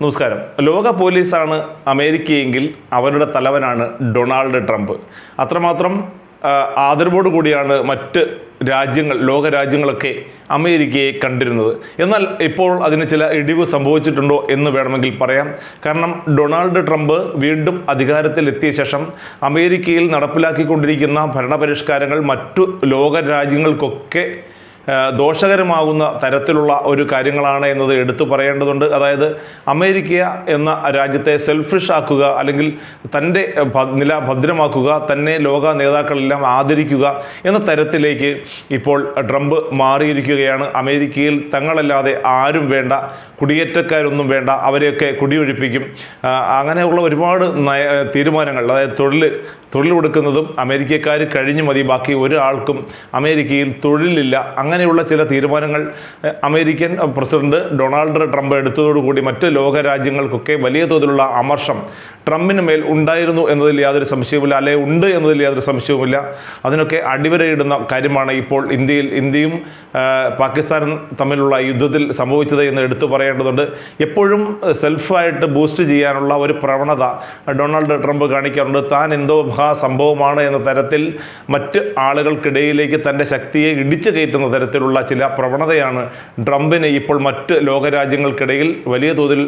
നമസ്കാരം. ലോക പോലീസാണ് അമേരിക്കയെങ്കിൽ അവരുടെ തലവനാണ് ഡൊണാൾഡ് ട്രംപ്. അത്രമാത്രം ആദരവോടു കൂടിയാണ് മറ്റ് രാജ്യങ്ങൾ ലോക രാജ്യങ്ങളൊക്കെ അമേരിക്കയെ കണ്ടിരുന്നത്. എന്നാൽ ഇപ്പോൾ അതിന് ചില ഇടിവ് സംഭവിച്ചിട്ടുണ്ടോ എന്ന് വേണമെങ്കിൽ പറയാം. കാരണം ഡൊണാൾഡ് ട്രംപ് വീണ്ടും അധികാരത്തിലെത്തിയ ശേഷം അമേരിക്കയിൽ നടപ്പിലാക്കിക്കൊണ്ടിരിക്കുന്ന ഭരണപരിഷ്കാരങ്ങൾ മറ്റു ലോക രാജ്യങ്ങൾക്കൊക്കെ ദോഷകരമാകുന്ന തരത്തിലുള്ള ഒരു കാര്യങ്ങളാണ് എന്നത് എടുത്തു പറയേണ്ടതുണ്ട്. അതായത് അമേരിക്ക എന്ന രാജ്യത്തെ സെൽഫിഷ് ആക്കുക അല്ലെങ്കിൽ തന്റെ നില ഭദ്രമാക്കുക തന്നെ ലോക നേതാക്കളെല്ലാം ആദരിക്കുക എന്ന തരത്തിലേക്ക് ഇപ്പോൾ ട്രംപ് മാറിയിരിക്കുകയാണ്. അമേരിക്കയിൽ തങ്ങളല്ലാതെ ആരും വേണ്ട കുടിയേറ്റക്കാരൊന്നും വേണ്ട അവരെയൊക്കെ കുടിയൊഴിപ്പിക്കും. അങ്ങനെയുള്ള ഒരുപാട് നയ തീരുമാനങ്ങൾ അതായത് തൊഴിൽ തൊഴിൽ കൊടുക്കുന്നതും അമേരിക്കക്കാർ കഴിഞ്ഞു മതി ബാക്കി ഒരാൾക്കും അമേരിക്കയിൽ തൊഴിലില്ല. അങ്ങനെയുള്ള ചില തീരുമാനങ്ങൾ അമേരിക്കൻ പ്രസിഡന്റ് ഡൊണാൾഡ് ട്രംപ് എടുത്തതോടുകൂടി മറ്റ് ലോക രാജ്യങ്ങൾക്കൊക്കെ വലിയ തോതിലുള്ള അമർഷം ട്രംപിന് മേൽ ഉണ്ടായിരുന്നു എന്നതിൽ യാതൊരു സംശയവുമില്ല അല്ലെ ഉണ്ട് എന്നതിൽ യാതൊരു സംശയവുമില്ല. അതിനൊക്കെ അടിവരയിടുന്ന കാര്യമാണ് ഇപ്പോൾ ഇന്ത്യയിൽ ഇന്ത്യയും പാകിസ്ഥാനും തമ്മിലുള്ള യുദ്ധത്തിൽ സംഭവിച്ചത് എന്ന് എടുത്തു പറയേണ്ടതുണ്ട്. എപ്പോഴും സെൽഫായിട്ട് ബൂസ്റ്റ് ചെയ്യാനുള്ള ഒരു പ്രവണത ഡൊണാൾഡ് ട്രംപ് കാണിക്കാറുണ്ട്. താൻ എന്തോ മഹാസംഭവമാണ് എന്ന തരത്തിൽ മറ്റ് ആളുകൾക്കിടയിലേക്ക് തന്റെ ശക്തിയെ ഇടിച്ചു കയറ്റുന്ന തരത്തിലുള്ള ചില പ്രവണതയാണ് ട്രംപിനെ ഇപ്പോൾ മറ്റ് ലോകരാജ്യങ്ങൾക്കിടയിൽ വലിയ തോതിൽ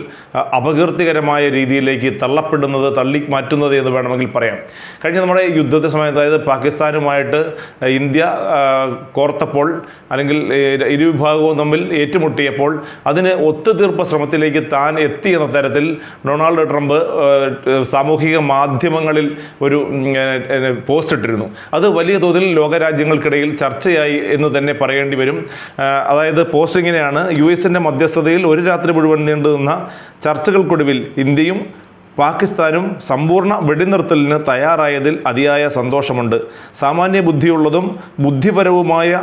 അപകീർത്തികരമായ രീതിയിലേക്ക് തള്ളപ്പെടുന്നത് തള്ളി മാറ്റുന്നത് എന്ന് വേണമെങ്കിൽ പറയാം. കഴിഞ്ഞ നമ്മുടെ യുദ്ധത്തെ സമയത്ത് അതായത് പാകിസ്ഥാനുമായിട്ട് ഇന്ത്യ കോർത്തപ്പോൾ അല്ലെങ്കിൽ ഇരുവിഭാഗവും തമ്മിൽ ഏറ്റുമുട്ടിയപ്പോൾ അതിന് ഒത്തുതീർപ്പ് ശ്രമത്തിലേക്ക് താൻ എത്തി എന്ന തരത്തിൽ ഡൊണാൾഡ് ട്രംപ് സാമൂഹിക മാധ്യമങ്ങളിൽ ഒരു പോസ്റ്റ് ഇട്ടിരുന്നു. അത് വലിയ തോതിൽ ലോകരാജ്യങ്ങൾക്കിടയിൽ ചർച്ചയായി എന്ന് തന്നെ പറയേണ്ടി വരും. അതായത് പോസ്റ്റ് ഇങ്ങനെയാണ് യു എസിന്റെ മധ്യസ്ഥതയിൽ ഒരു രാത്രി മുഴുവൻ നീണ്ടുനിന്ന ചർച്ചകൾക്കൊടുവിൽ ഇന്ത്യയും പാകിസ്ഥാനും സമ്പൂർണ വെടിനിർത്തലിന് തയ്യാറായതിൽ അതിയായ സന്തോഷമുണ്ട്. സാമാന്യ ബുദ്ധിയുള്ളതും ബുദ്ധിപരവുമായ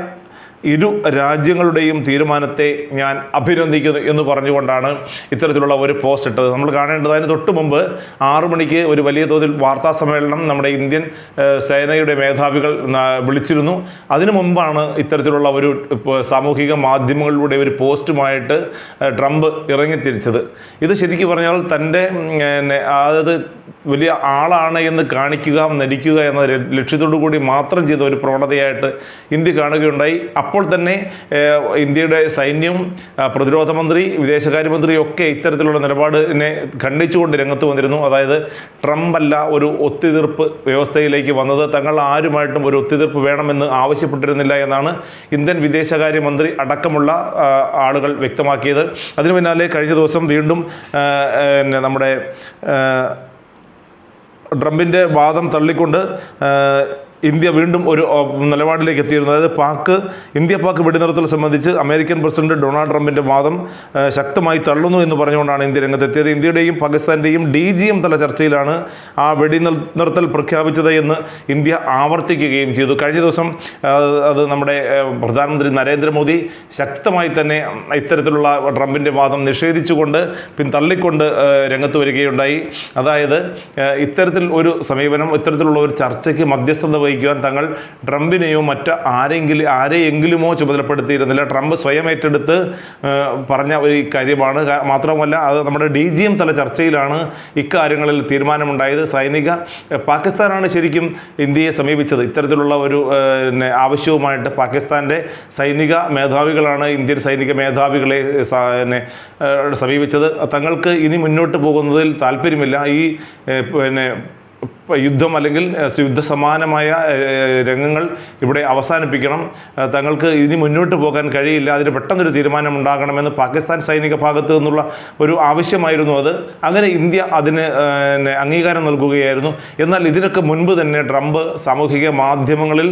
ഇരു രാജ്യങ്ങളുടെയും തീരുമാനത്തെ ഞാൻ അഭിനന്ദിക്കുന്നു എന്ന് പറഞ്ഞുകൊണ്ടാണ് ഇത്തരത്തിലുള്ള ഒരു പോസ്റ്റ് ഇട്ടത്. നമ്മൾ കാണേണ്ടത് അതിന് തൊട്ട് മുമ്പ് ആറു മണിക്ക് ഒരു വലിയ തോതിൽ വാർത്താ സമ്മേളനം നമ്മുടെ ഇന്ത്യൻ സേനയുടെ മേധാവികൾ വിളിച്ചിരുന്നു. അതിനു മുമ്പാണ് ഇത്തരത്തിലുള്ള ഒരു സാമൂഹിക മാധ്യമങ്ങളിലൂടെ ഒരു പോസ്റ്റുമായിട്ട് ട്രംപ് ഇറങ്ങിത്തിരിച്ചത്. ഇത് ശരിക്കും പറഞ്ഞാൽ തന്റെ അതായത് വലിയ ആളാണ് എന്ന് കാണിക്കുക നടിക്കുക എന്ന ലക്ഷ്യത്തോടു കൂടി മാത്രം ചെയ്ത ഒരു പ്രവണതയായിട്ട് ഇന്ത്യ കാണുകയുണ്ടായി. അപ്പോൾ തന്നെ ഇന്ത്യയുടെ സൈന്യം പ്രതിരോധ മന്ത്രി വിദേശകാര്യമന്ത്രി ഒക്കെ ഇത്തരത്തിലുള്ള നിലപാടിനെ ഖണ്ഡിച്ചുകൊണ്ട് രംഗത്ത് വന്നിരുന്നു. അതായത് ട്രംപ് അല്ല ഒരു ഒത്തുതീർപ്പ് വ്യവസ്ഥയിലേക്ക് വന്നത്. തങ്ങൾ ആരുമായിട്ടും ഒരു ഒത്തുതീർപ്പ് വേണമെന്ന് ആവശ്യപ്പെട്ടിരുന്നില്ല എന്നാണ് ഇന്ത്യൻ വിദേശകാര്യമന്ത്രി അടക്കമുള്ള ആളുകൾ വ്യക്തമാക്കിയത്. അതിനു പിന്നാലെ കഴിഞ്ഞ ദിവസം വീണ്ടും നമ്മുടെ ട്രംപിന്റെ വാദം തള്ളിക്കൊണ്ട് ഇന്ത്യ വീണ്ടും ഒരു നിലപാടിലേക്ക് എത്തിയിരുന്നു. അതായത് പാക്ക് ഇന്ത്യ പാക്ക് വെടിനിർത്തൽ സംബന്ധിച്ച് അമേരിക്കൻ പ്രസിഡന്റ് ഡൊണാൾഡ് ട്രംപിന്റെ വാദം ശക്തമായി തള്ളുന്നു എന്ന് പറഞ്ഞുകൊണ്ടാണ് ഇന്ത്യ രംഗത്തെത്തിയത്. ഇന്ത്യയുടെയും പാകിസ്ഥാന്റെയും ഡി ജി എം തല ചർച്ചയിലാണ് ആ വെടിനിർത്തൽ നിർത്തൽ പ്രഖ്യാപിച്ചത് എന്ന് ഇന്ത്യ ആവർത്തിക്കുകയും ചെയ്തു. കഴിഞ്ഞ ദിവസം അത് നമ്മുടെ പ്രധാനമന്ത്രി നരേന്ദ്രമോദി ശക്തമായി തന്നെ ഇത്തരത്തിലുള്ള ട്രംപിന്റെ വാദം നിഷേധിച്ചുകൊണ്ട് പിൻ തള്ളിക്കൊണ്ട് രംഗത്ത് വരികയുണ്ടായി. അതായത് ഇത്തരത്തിൽ ഒരു സമീപനം ഇത്തരത്തിലുള്ള ഒരു ചർച്ചയ്ക്ക് മധ്യസ്ഥത വഹിക്കുവാൻ തങ്ങൾ ട്രംപിനെയോ മറ്റ് ആരെങ്കിലും ആരെയെങ്കിലുമോ ചുമതലപ്പെടുത്തിയിരുന്നില്ല. ട്രംപ് സ്വയം ഏറ്റെടുത്ത് പറഞ്ഞ ഒരു കാര്യമാണ്. മാത്രമല്ല അത് നമ്മുടെ ഡി ജി എം തല ചർച്ചയിലാണ് ഇക്കാര്യങ്ങളിൽ തീരുമാനമുണ്ടായത്. സൈനിക പാകിസ്ഥാനാണ് ശരിക്കും ഇന്ത്യയെ സമീപിച്ചത്. ഇത്തരത്തിലുള്ള ഒരു ആവശ്യവുമായിട്ട് പാകിസ്ഥാന്റെ സൈനിക മേധാവികളാണ് ഇന്ത്യൻ സൈനിക മേധാവികളെ സമീപിച്ചത്. തങ്ങൾക്ക് ഇനി മുന്നോട്ട് പോകുന്നതിൽ താല്പര്യമില്ല. ഈ പിന്നെ യുദ്ധം അല്ലെങ്കിൽ യുദ്ധ സമാനമായ ഏ, രംഗങ്ങൾ ഇവിടെ അവസാനിപ്പിക്കണം. തങ്ങൾക്ക് ഇനി മുന്നോട്ട് പോകാൻ കഴിയില്ല. അതിന് പെട്ടെന്നൊരു തീരുമാനം ഉണ്ടാകണമെന്ന് പാകിസ്ഥാൻ സൈനിക ഭാഗത്ത് നിന്നുള്ള ഒരു ആവശ്യമായിരുന്നു അത്. അങ്ങനെ ഇന്ത്യ അതിന് അംഗീകാരം നൽകുകയായിരുന്നു. എന്നാൽ ഇതിനൊക്കെ മുൻപ് തന്നെ ട്രംപ് സാമൂഹിക മാധ്യമങ്ങളിൽ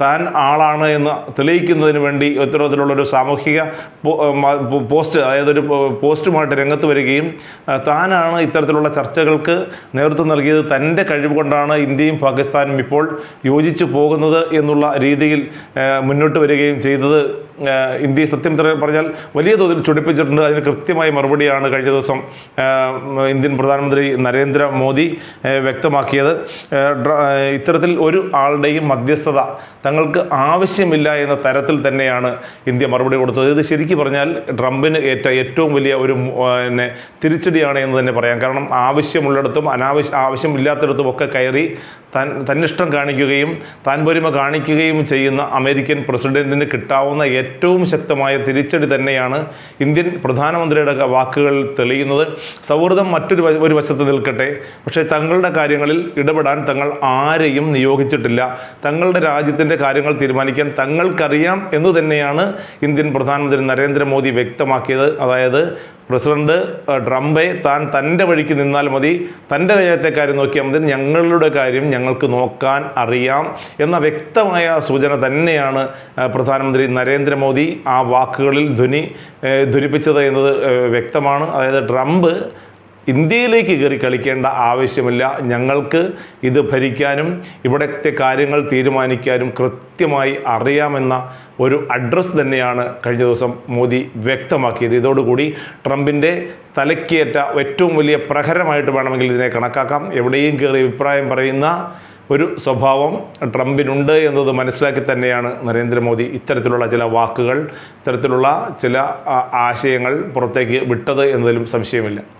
താൻ ആളാണ് എന്ന് തെളിയിക്കുന്നതിന് വേണ്ടി ഇത്തരത്തിലുള്ളൊരു സാമൂഹിക പോസ്റ്റ് അതായത് ഒരു പോസ്റ്റുമായിട്ട് രംഗത്ത് വരികയും താനാണ് ഇത്തരത്തിലുള്ള ചർച്ചകൾക്ക് നേതൃത്വം നൽകിയത് തന്റെ കഴിവ് കഴിവ് കൊണ്ടാണ് ഇന്ത്യയും പാകിസ്ഥാനും ഇപ്പോൾ യോജിച്ചു പോകുന്നത് എന്നുള്ള രീതിയിൽ മുന്നോട്ട് വരികയും ചെയ്തത്. ഇന്ത്യ ഇന്ത്യയെ സത്യം പറഞ്ഞാൽ വലിയ തോതിൽ ചൊടിപ്പിച്ചിട്ടുണ്ട്. അതിന് കൃത്യമായ മറുപടിയാണ് കഴിഞ്ഞ ദിവസം ഇന്ത്യൻ പ്രധാനമന്ത്രി നരേന്ദ്രമോദി വ്യക്തമാക്കിയത്. ഇത്തരത്തിൽ ഒരു ആളുടെയും മധ്യസ്ഥത തങ്ങൾക്ക് ആവശ്യമില്ല എന്ന തരത്തിൽ തന്നെയാണ് ഇന്ത്യ മറുപടി കൊടുത്തത്. ഇത് ശരിക്കും പറഞ്ഞാൽ ട്രംപിന് ഏറ്റ ഏറ്റവും വലിയ ഒരു പിന്നെ തിരിച്ചടിയാണ് എന്ന് തന്നെ പറയാം. കാരണം ആവശ്യമുള്ളിടത്തും അനാവശ്യ ആവശ്യമില്ലാത്തിടത്തും ഒക്കെ കയറി താൻ തന്നിഷ്ടം കാണിക്കുകയും താൻ പൊരുമ കാണിക്കുകയും ചെയ്യുന്ന അമേരിക്കൻ പ്രസിഡന്റിന് കിട്ടാവുന്ന ഏറ്റവും ശക്തമായ തിരിച്ചടി തന്നെയാണ് ഇന്ത്യൻ പ്രധാനമന്ത്രിയുടെ വാക്കുകൾ തെളിയുന്നത്. സൗഹൃദം മറ്റൊരു ഒരു വശത്ത് നിൽക്കട്ടെ. പക്ഷേ തങ്ങളുടെ കാര്യങ്ങളിൽ ഇടപെടാൻ തങ്ങൾ ആരെയും നിയോഗിച്ചിട്ടില്ല. തങ്ങളുടെ രാജ്യത്തിന്റെ കാര്യങ്ങൾ തീരുമാനിക്കാൻ തങ്ങൾക്കറിയാം എന്ന് തന്നെയാണ് ഇന്ത്യൻ പ്രധാനമന്ത്രി നരേന്ദ്രമോദി വ്യക്തമാക്കിയത്. അതായത് പ്രസിഡന്റ് ട്രംപെ താൻ തന്റെ വഴിക്ക് നിന്നാൽ മതി തന്റെ രാജ്യത്തെ കാര്യം നോക്കിയാൽ മതി ഞങ്ങളുടെ കാര്യം ഞങ്ങൾക്ക് നോക്കാൻ അറിയാം എന്ന വ്യക്തമായ സൂചന തന്നെയാണ് പ്രധാനമന്ത്രി നരേന്ദ്രമോദി ആ വാക്കുകളിൽ ധ്വനി ധ്വനിപ്പിച്ചത് എന്നത് വ്യക്തമാണ്. അതായത് ട്രംപ് ഇന്ത്യയിലേക്ക് കയറി കളിക്കേണ്ട ആവശ്യമില്ല. ഞങ്ങൾക്ക് ഇത് ഭരിക്കാനും ഇവിടുത്തെ കാര്യങ്ങൾ തീരുമാനിക്കാനും കൃത്യമായി അറിയാമെന്ന ഒരു അഡ്രസ്സ് തന്നെയാണ് കഴിഞ്ഞ ദിവസം മോദി വ്യക്തമാക്കിയത്. ഇതോടുകൂടി ട്രംപിന്റെ തലക്കേറ്റ ഏറ്റവും വലിയ പ്രഹരമായിട്ട് വേണമെങ്കിൽ ഇതിനെ കണക്കാക്കാം. എവിടെയും കയറി അഭിപ്രായം പറയുന്ന ഒരു സ്വഭാവം ട്രംപിനുണ്ട് എന്നത് മനസ്സിലാക്കി തന്നെയാണ് നരേന്ദ്രമോദി ഇത്തരത്തിലുള്ള ചില വാക്കുകൾ ഇത്തരത്തിലുള്ള ചില ആശയങ്ങൾ പുറത്തേക്ക് വിട്ടത് എന്നതിലും സംശയമില്ല.